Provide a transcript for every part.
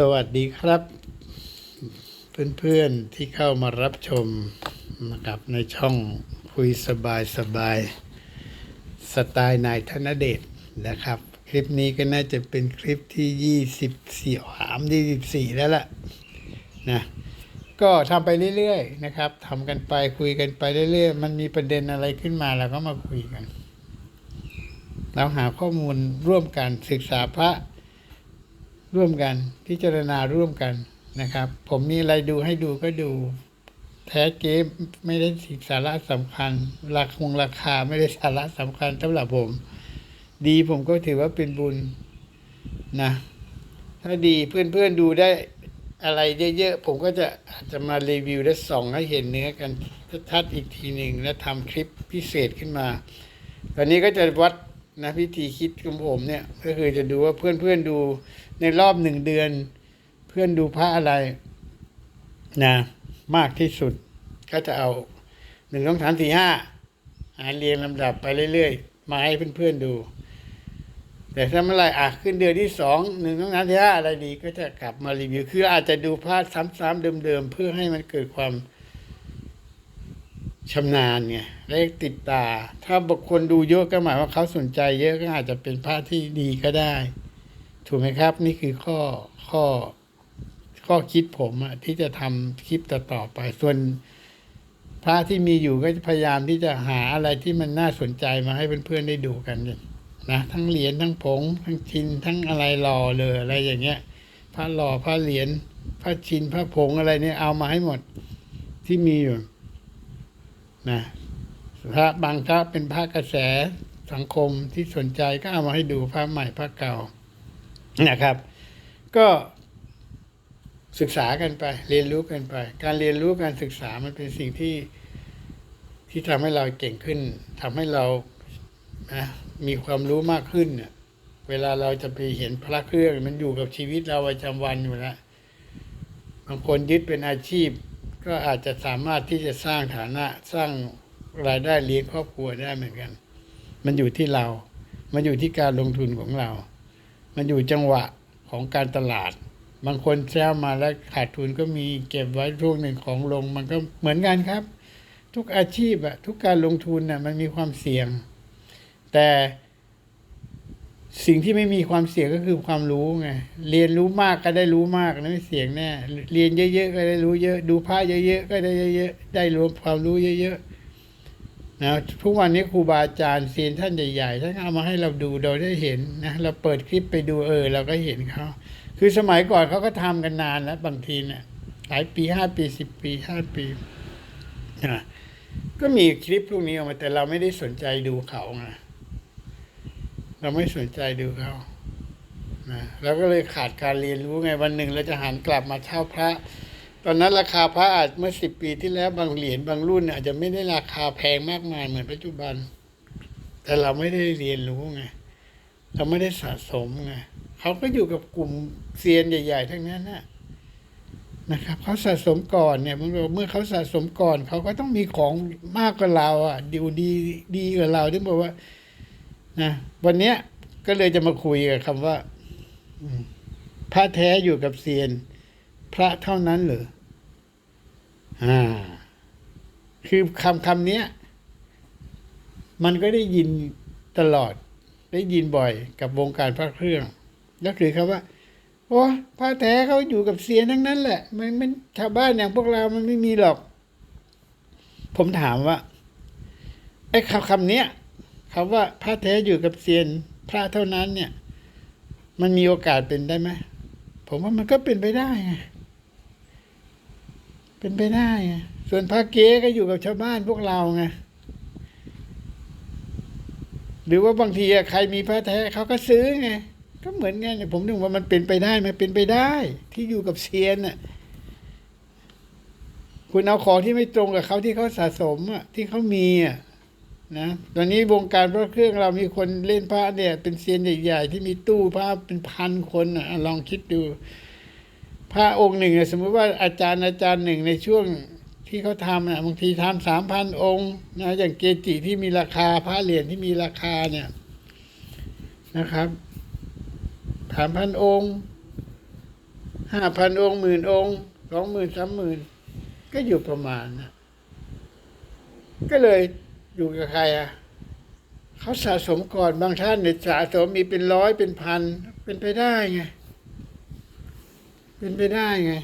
สวัสดีครับ เพื่อนๆที่เข้ามารับชมนะครับในช่องคุยสบายสบายสไตล์นายธนเดชนะครับ คลิปนี้ก็น่าจะเป็นคลิปที่ยี่สิบสี่สามยี่สิบสี่แล้วล่ะนะก็ทำไปเรื่อยๆนะครับทำกันไปคุยกันไปเรื่อยๆ มันมีประเด็นอะไรขึ้นมาเราก็มาคุยกัน เราหาข้อมูลร่วมกันศึกษาพระ ร่วมกันพิจารณาร่วมกันนะครับ ผมมีอะไรดูให้ดูก็ดู แท้เก๊ไม่ได้สิสาระสำคัญ ราคงราคาไม่ได้สาระสำคัญสำหรับผม ดีผมก็ถือว่าเป็นบุญนะ ถ้าดีเพื่อนๆดูได้อะไรเยอะๆผมก็จะอาจจะมารีวิวและส่องให้เห็นเนื้อกันชัดๆอีกทีหนึ่งแล้วทำคลิปพิเศษขึ้นมา ตอนนี้ก็จะวัดนะวิธีคิดของผมเนี่ย ก็คือจะดูว่าเพื่อนๆดู ในรอบหนึ่งเดือน เพื่อนดูพระอะไรนะมากที่สุดก็จะเอาหนึ่งสองสามสี่ห้าหานเรียงลำดับไปเรื่อยๆ มาให้เพื่อนๆดู แต่ถ้าเมื่อไรอะขึ้นเดือนที่สองหนึ่งสองสามสี่ห้าอะไรดีก็จะกลับมารีวิว คืออาจจะดูพระซ้ำๆเดิมๆ เพื่อให้มันเกิดความชำนาญไงและติดตา ถ้าบุคคลดูเยอะก็หมายว่าเขาสนใจเยอะก็อาจจะเป็นพระที่ดีก็ได้ ถูกไหมครับ นี่คือข้อข้อข้อคิดผมอะที่จะทำคลิปต่อๆไป ส่วนพระที่มีอยู่ก็จะพยายามที่จะหาอะไรที่มันน่าสนใจมาให้เพื่อนๆได้ดูกันเนี่ยนะทั้งเหรียญทั้งผง ทั้งชินทั้งอะไรหล่อเลยอะไรอย่างเงี้ยพระหล่อพระเหรียญพระชินพระผงอะไรเนี่ยเอามาให้หมดที่มีอยู่นะพระบางพระเป็นพระกระแสสังคมที่สนใจก็เอามาให้ดูพระใหม่พระเก่า นะครับ ก็ศึกษากันไป เรียนรู้กันไป การเรียนรู้การศึกษามันเป็นสิ่งที่ที่ทำให้เราเก่งขึ้นทำให้เรานะมีความรู้มากขึ้นเนี่ยเวลาเราจะไปเห็นพระเครื่องมันอยู่กับชีวิตเราประจำวันอยู่แล้วบางคนยึดเป็นอาชีพ ก็อาจจะสามารถที่จะสร้างฐานะสร้างรายได้เลี้ยงครอบครัวได้เหมือนกัน มันอยู่ที่เรา มันอยู่ที่การลงทุนของเรา มันอยู่จังหวะของการตลาด บางคนแซวมาแล้วขาดทุนก็มีเก็บไว้ช่วงหนึ่งของลง มันก็เหมือนกันครับ ทุกอาชีพอะทุกการลงทุนน่ะมันมีความเสี่ยง แต่สิ่งที่ไม่มีความเสี่ยงก็คือความรู้ไง เรียนรู้มากก็ได้รู้มากนะไม่เสี่ยงแน่ เรียนเยอะๆก็ได้รู้เยอะ ดูพระเยอะๆก็ได้เยอะๆ ได้รวมความรู้เยอะๆ นะทุกวันนี้ครูบาอาจารย์ซีนท่านใหญ่ๆท่านเอามาให้เราดูเราได้เห็นนะเราเปิดคลิปไปดูเออ เราก็เห็นเขาคือสมัยก่อนเขาก็ทำกันนานแล้วบางทีเนี่ยหลายปีห้าปีสิบปีห้าปีนะก็มีคลิปพวกนี้ออกมาแต่เราไม่ได้สนใจดูเขาไงเราไม่สนใจดูเขานะเราก็เลยขาดการเรียนรู้ไงวันหนึ่งเราจะหันกลับมาเช่าพระ ตอนนั้นราคาพระอาจเมื่อสิบปีที่แล้วบางเหรียญบางรุ่นอาจจะไม่ได้ราคาแพงมากมายเหมือนปัจจุบัน แต่เราไม่ได้เรียนรู้ไงเราไม่ได้สะสมไงเขาก็อยู่กับกลุ่มเซียนใหญ่ ๆ ทั้งนั้นนะนะครับเขาสะสมก่อนเนี่ยเมื่อเขาสะสมก่อนเขาก็ต้องมีของมากกว่าเราอะดีดีดีกว่าเราที่บอกว่านะวันเนี้ยก็เลยจะมาคุยกับคำว่าพระแท้อยู่กับเซียน พระเท่านั้นเหรออ่า คือคำคำนี้มันก็ได้ยินตลอด ได้ยินบ่อยกับวงการพระเครื่องก็คือคำว่าโอ้พระแท้เขาอยู่กับเซียนทั้งนั้นแหละ มันมันชาวบ้านอย่างพวกเรามันไม่มีหรอก ผมถามว่าไอ้คำคำนี้คำว่าพระแท้อยู่กับเซียนพระเท่านั้นเนี่ย มันมีโอกาสเป็นได้ไหมผมว่ามันก็เป็นไปได้ไง เป็นไปได้ไงส่วนพระเก๊ก็อยู่กับชาวบ้านพวกเราไงหรือว่าบางทีอะใครมีพระแท้เขาก็ซื้อไงก็เหมือนกันผมถึงว่ามันเป็นไปได้ไหมเป็นไปได้ ที่อยู่กับเซียนน่ะคุณเอาของที่ไม่ตรงกับเขาที่เขาสะสมอะที่เขามีอะนะตอนนี้วงการพระเครื่องเรามีคนเล่นพระเนี่ย เป็นเซียนใหญ่ ๆ ที่มีตู้พระเป็นพันคนอะลองคิดดู พระองค์หนึ่งสมมติว่าอาจารย์อาจารย์หนึ่งในช่วงที่เขาทำนะบางทีทำสามพันองค์นะอย่างเกจิที่มีราคาพระเหรียญที่มีราคาเนี่ยนะครับสามพันองค์ห้าพันองค์หมื่นองค์สองหมื่นสามหมื่นก็อยู่ประมาณนะก็เลยอยู่กับใครอะเขาสะสมก่อนบางท่านเนี่ยสะสมมีเป็นร้อยเป็นพันเป็นไปได้ไง เป็นไปได้ไง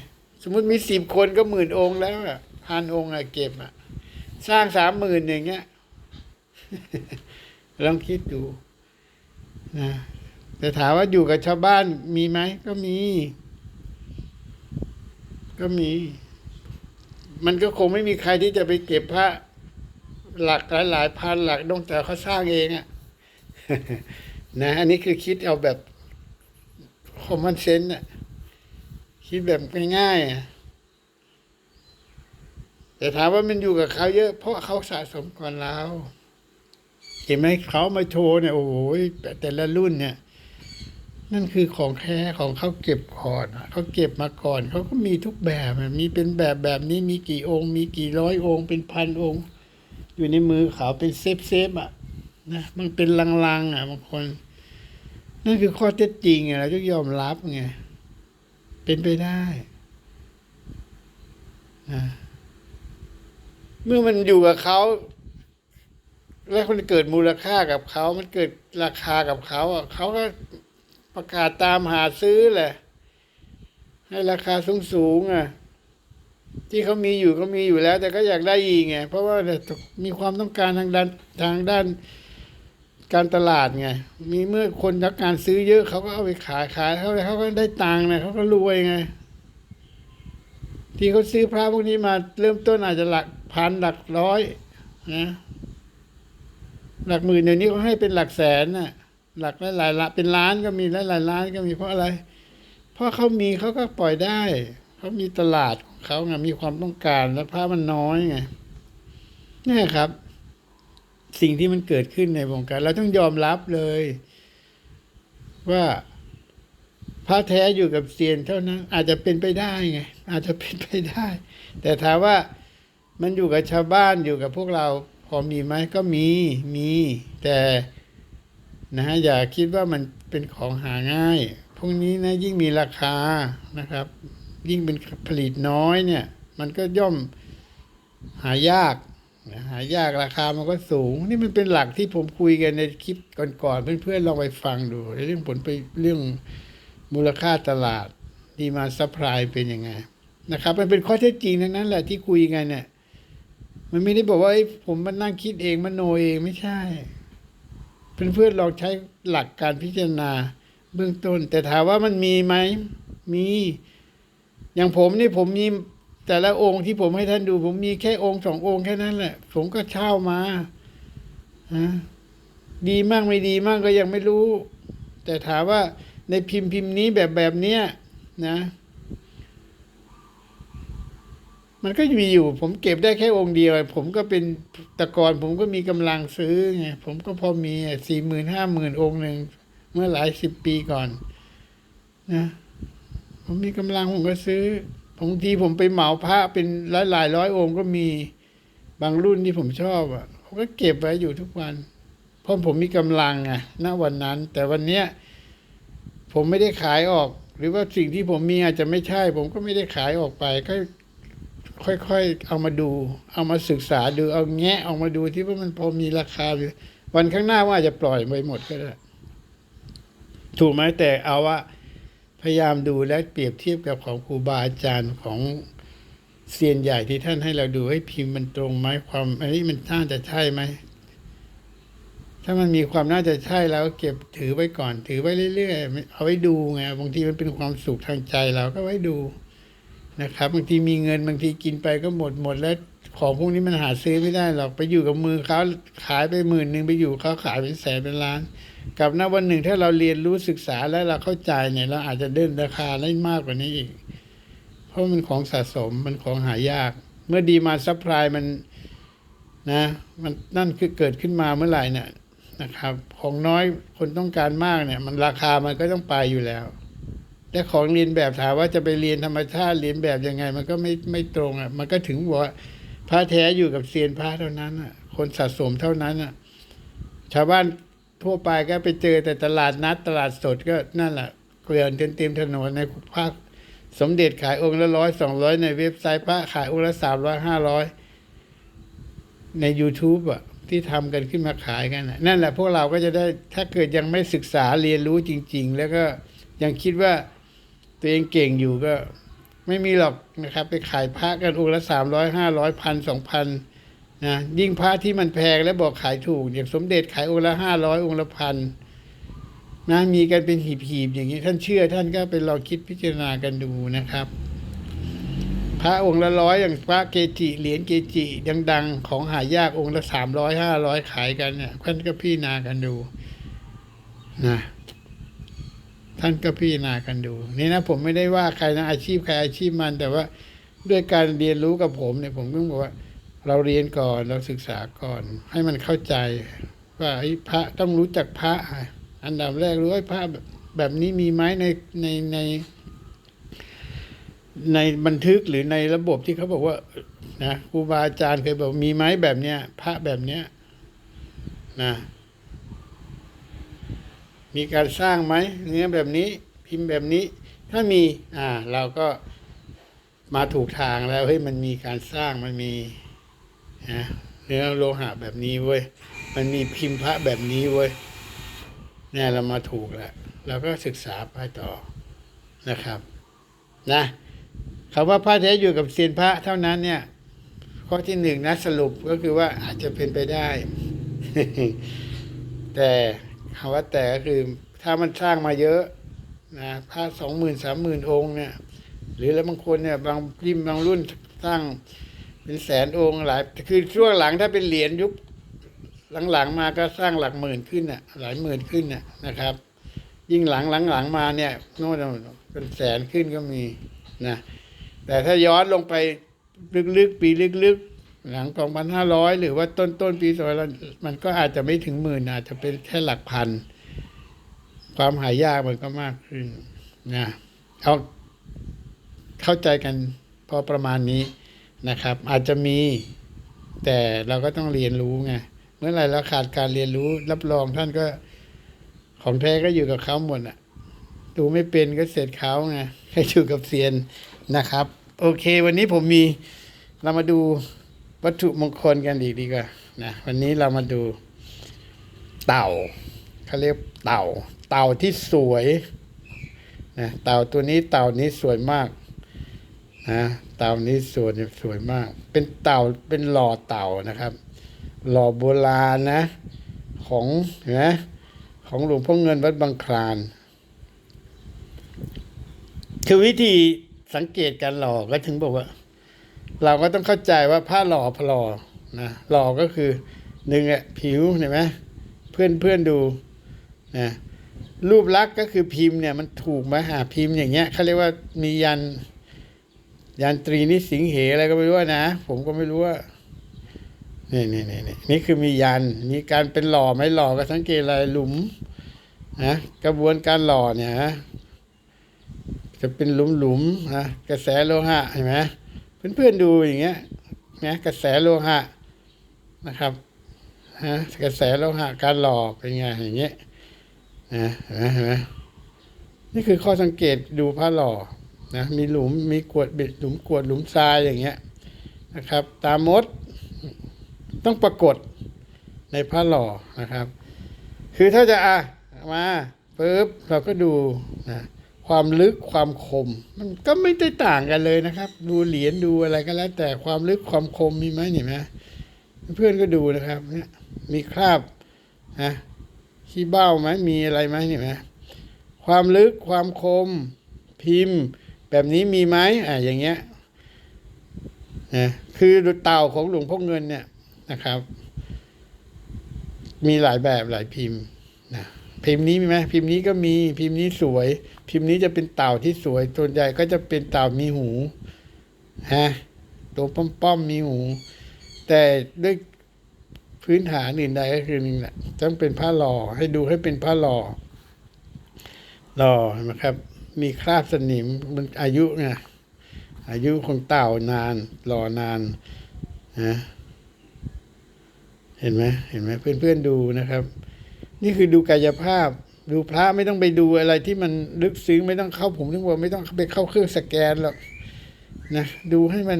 สมมติมีสิบคนก็หมื่นองค์แล้วอะพันองค์อะเก็บอะ สร้างสามหมื่นอย่างเงี้ยลองคิดดูนะแต่ถามว่าอยู่กับชาวบ้านมีไหมก็มี ก็มี มันก็คงไม่มีใครที่จะไปเก็บพระหลักหลายหลายๆพันหลักดงแต่เขาสร้างเองอะนะ อันนี้คือคิดเอาแบบคอมมอนเซนต์อะ คิดแบบง่ายๆอะแต่ถามว่ามันอยู่กับเขาเยอะ เพราะเขาสะสมก่อนเราเห็นไหมเขามาโชว์เนี่ยโอ้โหแต่ละรุ่นเนี่ย นั่นคือของแท้ของเขาเก็บก่อนเขาเก็บมาก่อนเขาก็มีทุกแบบอะมีเป็นแบบแบบนี้มีกี่องค์ มีกี่ร้อยองค์ เป็นพันองค์ อยู่ในมือเขาเป็นเซฟเซฟอะนะมันเป็นลังๆอะบางคน นั่นคือข้อเท็จจริงไงเราต้องยอมรับไง เป็นไปได้นะเมื่อมันอยู่กับเขาแล้วมันเกิดมูลค่ากับเขา มันเกิดราคากับเขาอะเขาก็ประกาศตามหาซื้อแหละ ให้ราคาสูงสูงๆอะ ที่เขามีอยู่ก็มีอยู่แล้ว แต่ก็อยากได้อีกไง เพราะว่ามีความต้องการทางด้านทางด้าน การตลาดไง มีเมื่อคนต้องการซื้อเยอะเขาก็เอาไปขายขายเขาเขาก็ได้ตังค์นะเขาก็รวยไง ที่เขาซื้อพระพวกนี้มาเริ่มต้นอาจจะหลักพันหลักร้อยนะหลักหมื่นเดี๋ยวนี้เขาให้เป็นหลักแสนน่ะ หลักหลายๆละเป็นล้านก็มีหลายหลายล้านก็มีเพราะอะไร เพราะเขามีเขาก็ปล่อยได้เขามีตลาดของเขาไงมีความต้องการแล้วผ้ามันน้อยไงนี่ครับ สิ่งที่มันเกิดขึ้นในวงการ เราต้องยอมรับเลย ว่าพระแท้อยู่กับเซียนเท่านั้น อาจจะเป็นไปได้ไง อาจจะเป็นไปได้ แต่ถามว่ามันอยู่กับชาวบ้านอยู่กับพวกเราพอมีไหมก็มีมี แต่นะฮะอย่าคิดว่ามันเป็นของหาง่าย พวกนี้นะยิ่งมีราคานะครับ ยิ่งเป็นผลิตน้อยเนี่ย มันก็ย่อมหายาก หายากราคามันก็สูง นี่มันเป็นหลักที่ผมคุยกันในคลิปก่อนๆเพื่อนๆลองไปฟังดูเรื่องผลไปเรื่องมูลค่าตลาดดีมาซัพพลายเป็นยังไงนะครับ มันเป็นข้อเท็จจริงทั้งนั้นแหละที่คุยกันเนี่ย มันไม่ได้บอกว่าเอ้ผมมานั่งคิดเองมโนเองไม่ใช่เพื่อนๆลองใช้หลักการพิจารณาเบื้องต้น แต่ถามว่ามันมีไหมมี อย่างผมนี่ผมมี แต่ละองค์ที่ผมให้ท่านดู ผมมีแค่องค์สององค์แค่นั้นแหละ ผมก็เช่ามาฮะดีมากไม่ดีมากก็ยังไม่รู้ แต่ถามว่าในพิมพ์พิมพ์นี้แบบแบบเนี้ยนะ มันก็มีอยู่ ผมเก็บได้แค่องค์เดียว ผมก็เป็นตะกอนผมก็มีกำลังซื้อไงผมก็พอมีสี่หมื่นห้าหมื่นองค์หนึ่งเมื่อหลายสิบปีก่อน นะ ผมมีกำลังผมก็ซื้อ บางทีผมไปเหมาพระเป็นหลายหลายร้อยองค์ก็มีบางรุ่นที่ผมชอบอะผมก็เก็บไว้อยู่ทุกวัน เพราะผมมีกำลังไงณวันนั้น แต่วันเนี้ยผมไม่ได้ขายออก หรือว่าสิ่งที่ผมมีอาจจะไม่ใช่ ผมก็ไม่ได้ขายออกไปก็ค่อยๆ เอามาดู เอามาศึกษาดู เอาแงะออกมาดูที่ว่ามันพอมีราคาหรือ วันข้างหน้าว่าจะปล่อยไปหมดก็ได้ ถูกไหมแต่เอาว่า พยายามดูและเปรียบเทียบกับของครูบาอาจารย์ของเซียนใหญ่ที่ท่านให้เราดูให้พิมพ์มันตรงไหมความอันนี้มันน่าจะใช่ไหมถ้ามันมีความน่าจะใช่แล้วเก็บถือไว้ก่อน ถือไว้เรื่อยๆเอาไว้ดูไงบางทีมันเป็นความสุขทางใจเราก็ไว้ดูนะครับบางทีมีเงินบางทีกินไปก็หมดหมดแล้วของพวกนี้มันหาซื้อไม่ได้หรอกไปอยู่กับมือเขาขายไปหมื่นหนึ่งไปอยู่เขาขายเป็นแสนเป็นล้าน กับณวันหนึ่งถ้าเราเรียนรู้ศึกษาแล้วเราเข้าใจเนี่ยเราอาจจะเดินราคาได้มากกว่านี้อีก เพราะมันของสะสมมันของหายาก เมื่อดีมาซัพพลายมันนะ มันนั่นคือเกิดขึ้นมาเมื่อไหร่เนี่ยนะครับ ของน้อยคนต้องการมากเนี่ย มันราคามันก็ต้องไปอยู่แล้วแต่ของเรียนแบบถามว่าจะไปเรียนธรรมชาติเรียนแบบยังไง มันก็ไม่ไม่ตรงอะ มันก็ถึงว่าพระแท้อยู่กับเซียนพระเท่านั้นอะ คนสะสมเท่านั้นอะ ชาวบ้าน ทั่วไปก็ไปเจอแต่ตลาดนัดตลาดสดก็นั่นแหละเกลื่อนเต็มเต็มถนนในภาคสมเด็จขายองค์ละร้อยสองร้อยในเว็บไซต์พระขายองค์ละสามร้อยห้าร้อยใน YouTube อะที่ทำกันขึ้นมาขายกันนั่นแหละพวกเราก็จะได้ถ้าเกิดยังไม่ศึกษาเรียนรู้จริง ๆ แล้วก็ยังคิดว่าตัวเองเก่งอยู่ก็ ไม่มีหรอกนะครับ ไปขายพระกันองค์ละสามร้อยห้าร้อยพันสองพัน นะยิ่งพระที่มันแพงแล้วบอกขายถูกอย่างสมเด็จขายองค์ละห้าร้อยองค์ละพันนะมีกันเป็นหีบๆอย่างนี้ ท่านเชื่อท่านก็ไปลองคิดพิจารณากันดูนะครับ พระองค์ละร้อยอย่างพระเกจิเหรียญเกจิดังๆ ของหายากองค์ละสามร้อยห้าร้อยขายกันเนี่ยท่านก็พี่นากันดูนะท่านก็พี่นากันดูนี่นะผมไม่ได้ว่าใครนะอาชีพใครอาชีพมัน แต่ว่าด้วยการเรียนรู้กับผมเนี่ยผมต้องบอกว่า เราเรียนก่อนเราศึกษาก่อน ให้มันเข้าใจ ว่าไอ้พระต้องรู้จักพระ อันดับแรกรู้ว่าพระแบบแบบนี้มีไหมในในใน ในบันทึกหรือในระบบที่เขาบอกว่านะครูบาอาจารย์เคยบอกมีไหมแบบเนี้ยพระแบบเนี้ยนะมีการสร้างไหมเนื้อแบบนี้ พิมพ์แบบนี้ ถ้ามีอ่า เราก็มาถูกทางแล้วเฮ้ยมันมีการสร้างมันมี นะเนื้อโลหะแบบนี้เว้ยมันมีพิมพ์พระแบบนี้เว้ยเนี่ยเรามาถูกแล้วเราก็ศึกษาไปต่อนะครับ นะคำว่าพระแท้อยู่กับเซียนพระเท่านั้นเนี่ย ข้อที่หนึ่งนะสรุปก็คือว่าอาจจะเป็นไปได้ แต่คำว่าแต่ก็คือถ้ามันสร้างมาเยอะนะพระสองหมื่นสามหมื่นองค์เนี่ย หรือแล้วบางคนเนี่ยบางริมบางรุ่นสร้าง เป็นแสนองค์หลายคือช่วงหลังถ้าเป็นเหรียญยุคหลังๆมาก็สร้างหลักหมื่นขึ้นน่ะ หลายหมื่นขึ้นน่ะนะครับ ยิ่งหลังหลังๆมาเนี่ยโน่นเป็นแสนขึ้นก็มีนะแต่ถ้าย้อนลงไปลึกๆปีลึกๆ หลัง2,500หรือว่าต้นต้นปี2มันก็อาจจะไม่ถึงหมื่นอาจจะเป็นแค่หลักพัน ความหายากมันก็มากขึ้นนะเอาเข้าใจกันพอประมาณนี้ นะครับ อาจจะมี แต่เราก็ต้องเรียนรู้ไงเมื่อไหร่เราขาดการเรียนรู้ รับรองท่านก็ของแท้ก็อยู่กับเขาหมดอะ ดูไม่เป็นก็เสร็จเขาไงให้อยู่กับเซียนนะครับ โอเค วันนี้ผมมีเรามาดูวัตถุมงคลกันดีกดีกว่านะวันนี้เรามาดูเต่าเขาเรียกเต่า เต่าที่สวยนะเต่าตัวนี้เต่านี้สวยมากนะ เต่านี้สวยสวยมาก เป็นเต่าเป็นหล่อเต่านะครับ หล่อโบราณนะ ของเห็นไหมของหลวงพ่อเงินวัดบางคลาน คือวิธีสังเกตการหล่อก็ถึงบอกว่า เราก็ต้องเข้าใจว่าผ้าหล่อพลอนะหล่อก็คือหนึ่งอะผิวเห็นไหมเพื่อนเพื่อนดูนะรูปลักษณ์ก็คือพิมพ์เนี่ยมันถูกมหาพิมพ์อย่างเงี้ยเขาเรียกว่ามียัน ยันตรีนิสิงเหอะไรก็ไม่รู้นะ ผมก็ไม่รู้ว่านี่นี่นี่นี่นี่คือมียัน มีการเป็นหล่อไหมหล่อก็สังเกตอะไรหลุมนะกระบวนการหล่อเนี่ยนะจะเป็นหลุมหลุมๆนะกระแสโลหะเห็นไหมเพื่อนๆดูอย่างเงี้ยนะกระแสโลหะนะครับฮะกระแสโลหะการหล่อเป็นไงอย่างเงี้ยนะเห็นไหมเห็นไหมนี่คือข้อสังเกตดูพระหล่อ นะมีหลุมมีกวดบิดหลุมกวดหลุมทรายอย่างเงี้ยนะครับ ตามมดต้องปรากฏในผ้าหล่อนะครับ คือถ้าจะอะมาปุ๊บเราก็ดูนะความลึกความคม มันก็ไม่ได้ต่างกันเลยนะครับ ดูเหรียญดูอะไรก็แล้ว แต่ความลึกความคมมีไหมเห็นไหมเพื่อนก็ดูนะครับเนี่ยมีคราบนะขี้เบ้าไหมมีอะไรไหมเห็นไหมความลึกความคมพิมพ์ แบบนี้มีไหมอะอย่างเงี้ยนะคือเต่าของหลวงพ่อเงินเนี่ยนะครับ มีหลายแบบหลายพิมพ์นะพิมพ์นี้มีไหมพิมพ์นี้ก็มีพิมพ์นี้สวย พิมพ์นี้จะเป็นเต่าที่สวยส่วนใหญ่ก็จะเป็นเต่ามีหูฮะตัวป้อมๆมีหู แต่ด้วยพื้นฐานอื่นใดก็คือนี่แหละต้องเป็นผ้าหล่อให้ดูให้เป็นผ้าหล่อหล่อเห็นไหมครับ มีคราบสนิมมันอายุไงอายุของเต่านานหลอนานนะเห็นไหมเห็นไหมเพื่อนๆดูนะครับ นี่คือดูกายภาพ ดูพระไม่ต้องไปดูอะไรที่มันลึกซึ้งไม่ต้องเข้าผมถึงบอกไม่ต้องไปเข้าเครื่องสแกนหรอกนะดูให้มัน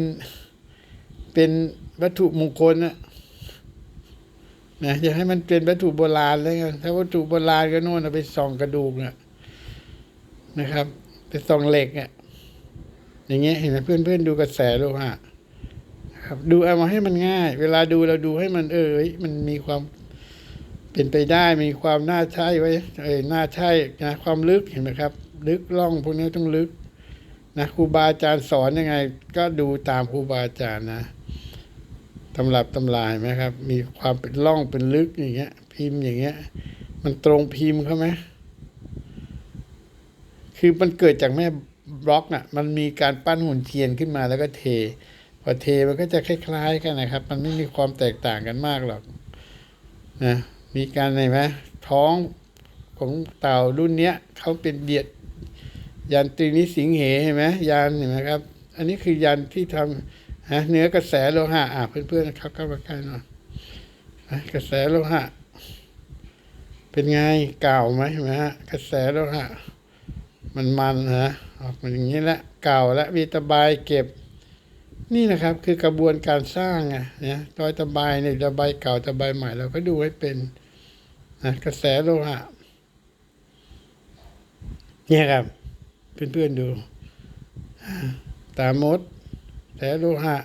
เป็นวัตถุมงคลนะนะอย่าให้มันเป็นวัตถุโบราณเลยกันถ้าวัตถุโบราณก็โน่นเอาไปส่องกระดูกนะ นะครับไปส่องเหล็กอะอย่างเงี้ยเห็นไหมเพื่อนเพื่อนๆดูกระแสโลหะครับ ดูเอามาให้มันง่าย เวลาดูเราดูให้มันเออเฮ้ยมันมีความเป็นไปได้มีความน่าใช่ไว้เออน่าใช่นะความลึกเห็นไหมครับ ลึกล่องพวกนี้ต้องลึกนะครูบาอาจารย์สอนยังไง ก็ดูตามครูบาอาจารย์นะตำรับตำลายไหมครับ มีความเป็นร่องเป็นลึกอย่างเงี้ย พิมพ์อย่างเงี้ย มันตรงพิมพ์เขาไหม คือมันเกิดจากแม่บล็อกน่ะ มันมีการปั้นหุ่นเทียนขึ้นมาแล้วก็เท พอเทมันก็จะคล้ายๆกันนะครับ มันไม่มีความแตกต่างกันมากหรอกนะมีการอะไรไหมท้องของเต่ารุ่นเนี้ยเขาเป็นเดียดยันตรีนิสิงเหเห็นไหมยันเห็นไหมครับ อันนี้คือยันที่ทำฮะเนื้อกระแสโลหะอะเพื่อนๆครับเข้ามาใกล้หน่อยกระแสโลหะ เป็นไงเก่าไหมเห็นไหมฮะกระแสโลหะ มันมันฮะออกมาอย่างนี้ละเก่าและมีตะไบเก็บ นี่นะครับคือกระบวนการสร้างไงเนี่ยตอยตะไบเนี่ยตะไบเก่าตะไบใหม่เราก็ดูให้เป็นนะกระแสโลหะเนี่ยครับเพื่อนๆดู ตามดแต่โลหะ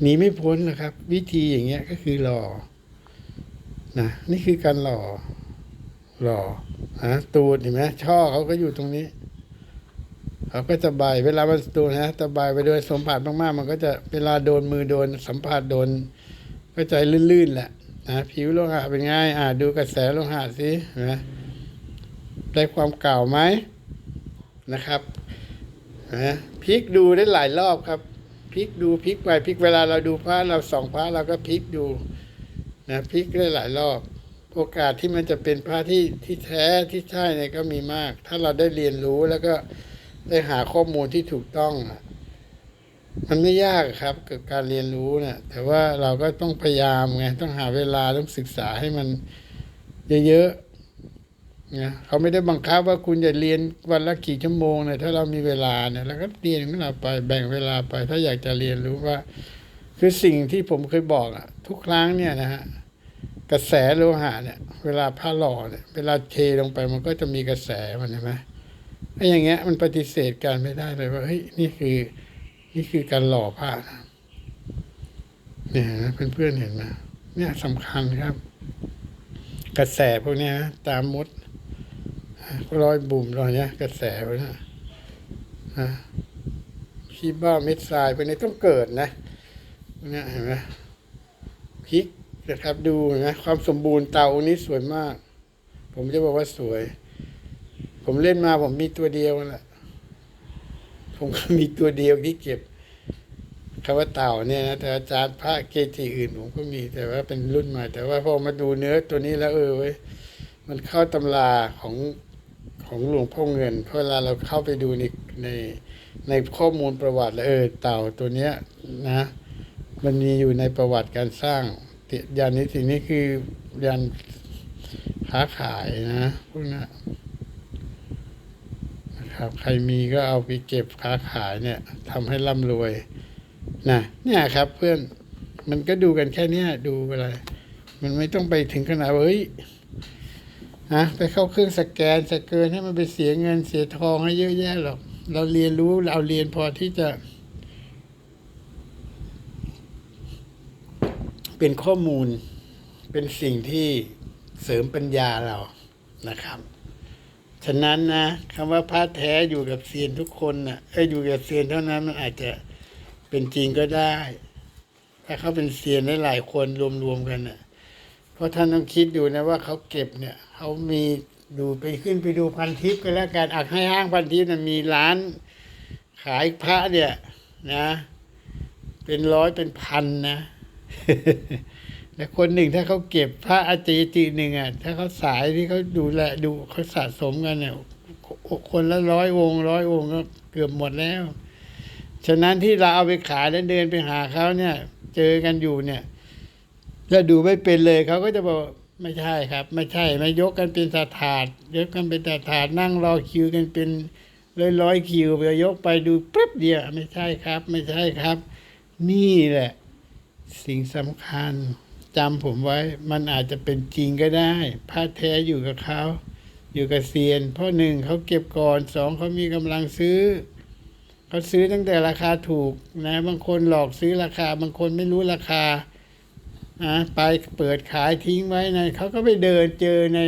หนีไม่พ้นนะครับ วิธีอย่างเงี้ยก็คือหล่อนะนี่คือการหล่อ หล่อฮะตูดเห็นไหมช่อเขาก็อยู่ตรงนี้เขาก็สบาย เวลามันตูดนะสบายไปโดยสัมผัสมากๆ มันก็จะเวลาโดนมือโดน สัมผัสโดน ก็ใจลื่นๆแหละนะผิวโลหะเป็นไงอ่าดูกระแสโลหะสินไหมได้ความเก่าไหมนะครับนะพลิกดูได้หลายรอบครับพลิกดูพลิกไปพลิกเวลาเราดูพระเราส่องพระเราก็พลิกดูนะพลิกได้หลายรอบ โอกาสที่มันจะเป็นพระที่ที่แท้ที่ใช่เนี่ยก็มีมาก ถ้าเราได้เรียนรู้แล้วก็ได้หาข้อมูลที่ถูกต้องมันไม่ยากครับกับการเรียนรู้เนี่ยแต่ว่าเราก็ต้องพยายามไงต้องหาเวลาต้องศึกษาให้มันเยอะๆนะเขาไม่ได้บังคับว่าคุณจะเรียนวันละกี่ชั่วโมงเนี่ยถ้าเรามีเวลาเนี่ยเราก็เรียนของเราไปแบ่งเวลาไป ถ้าอยากจะเรียนรู้ว่า คือสิ่งที่ผมเคยบอกอะทุกครั้งเนี่ยนะฮะ กระแสโลหะเนี่ย เวลาผ้าหล่อเนี่ย เวลาเทลงไปมันก็จะมีกระแสมันใช่ไหมไอ้อย่างเงี้ยมันปฏิเสธการไม่ได้เลยว่าเฮ้ยนี่คือ นี่คือการหล่อผ้านะเนี่ยนะเพื่อนๆเห็นไหมเนี่ยสำคัญครับ กระแสพวกเนี้ยนะตามมดรอยบุ่มรอยเนี้ย กระแสพวกเนี้ยนะขี้บ้าเม็ดทรายพวกนี้ต้องเกิดนะพวกเนี้ยเห็นไหมพลิก นะครับดูนะความสมบูรณ์เตานี้สวยมาก ผมจะบอกว่าสวย ผมเล่นมาผมมีตัวเดียวนั่นแหละผมก็มีตัวเดียวที่เก็บคำว่าเต่าเนี่ยนะแต่อาจารย์พระเกจิอื่นผมก็มีแต่ว่าเป็นรุ่นใหม่ แต่ว่าพอมาดูเนื้อตัวนี้แล้วเออเว้ยมันเข้าตำราของของหลวงพ่อเงินเพราะเวลาเราเข้าไปดูในในในข้อมูลประวัติแล้วเออเต่าตัวเนี้ยนะ มันมีอยู่ในประวัติการสร้าง ยันนี้สิ่งนี้คือยันค้าขายนะพวกนั้นะครับ ใครมีก็เอาไปเก็บค้าขายเนี่ยทำให้ร่ำรวยนะเนี่ยครับ เพื่อนมันก็ดูกันแค่เนี้ยดูอะไรมันไม่ต้องไปถึงขนาดเฮ้ยนะไปเข้าเครื่องสแกนสแกนให้มันไปเสียเงินเสียทองให้เยอะแยะหรอกเราเรียนรู้เราเรียนพอที่จะ เป็นข้อมูลเป็นสิ่งที่เสริมปัญญาเรานะครับ ฉะนั้นนะคำว่าพระแท้อยู่กับเซียนทุกคนนะเอ้ยอยู่กับเซียนเท่านั้นมันอาจจะเป็นจริงก็ได้ ถ้าเขาเป็นเซียนหลายคนรวมๆกันน่ะเพราะท่านต้องคิดดูนะว่าเขาเก็บเนี่ยเขามีดูไปขึ้นไปดูพันทิปก็แล้วกันอักให้ห้างพันทิปนะมีร้านขายพระเนี่ยนะ เป็นร้อยเป็นพันนะ และคนหนึ่งถ้าเขาเก็บพระอาจารย์จีหนึ่งอะ ถ้าเขาสายที่เขาดูแลดูเขาสะสมกันเนี่ยคนละร้อยองร้อยองก็เกือบหมดแล้ว ฉะนั้นที่เราเอาไปขายแล้วเดินไปหาเขาเนี่ย เจอกันอยู่เนี่ยแล้วดูไม่เป็นเลยเขาก็จะบอกไม่ใช่ครับ ไม่ใช่ไม่ยกกันเป็นถาถาดยกกันเป็นถาถาดนั่งรอคิวกันเป็นร้อยร้อยๆคิวไปยกไปดูปุ๊บเดียวไม่ใช่ครับ ไม่ใช่ครับ นี่แหละ สิ่งสำคัญจำผมไว้มันอาจจะเป็นจริงก็ได้ผ้าแท้อยู่กับเขา อยู่กับเซียน เพราะหนึ่งเขาเก็บก่อนสองเขามีกำลังซื้อเขาซื้อตั้งแต่ราคาถูกนะบางคนหลอกซื้อราคา บางคนไม่รู้ราคาอะไปเปิดขายทิ้งไว้ในเขาก็ไปเดินเจอใน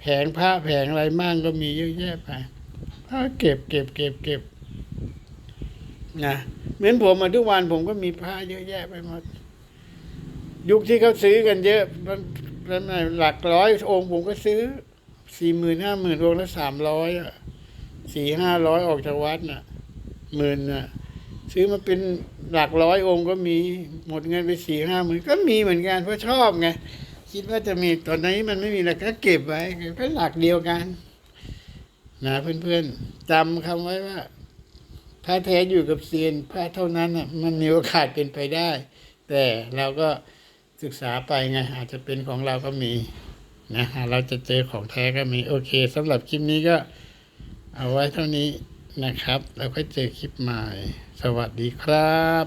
แผงผ้าแผงอะไรมั่งก็มีเยอะแยะไปเขาเก็บเก็บเก็บเก็บนะเหมือนผมมาทุกวันผมก็มีผ้าเยอะแยะไปหมด ยุคที่เขาซื้อกันเยอะมันมันหลักร้อยองค์ผมก็ซื้อสี่หมื่นห้าหมื่นองค์ละสามร้อยอะสี่ห้าร้อยออกจากวัดน่ะหมื่นน่ะ ซื้อมาเป็นหลักร้อยองค์ก็มีหมดเงินไปสี่ห้าหมื่นก็มีเหมือนกันเพราะชอบไงคิดว่าจะมีตอนนี้มันไม่มีแล้วก็เก็บไว้ก็หลักเดียวกันนะเพื่อนๆจำคำไว้ว่าพระแท้อยู่กับเซียนพระเท่านั้นน่ะ มันมีโอกาสเป็นไปได้ แต่เราก็ ศึกษาไปไง อาจจะเป็นของเราก็มีนะเราจะเจอของแท้ก็มี โอเคสำหรับคลิปนี้ก็เอาไว้เท่านี้นะครับ แล้วค่อยเจอคลิปใหม่ สวัสดีครับ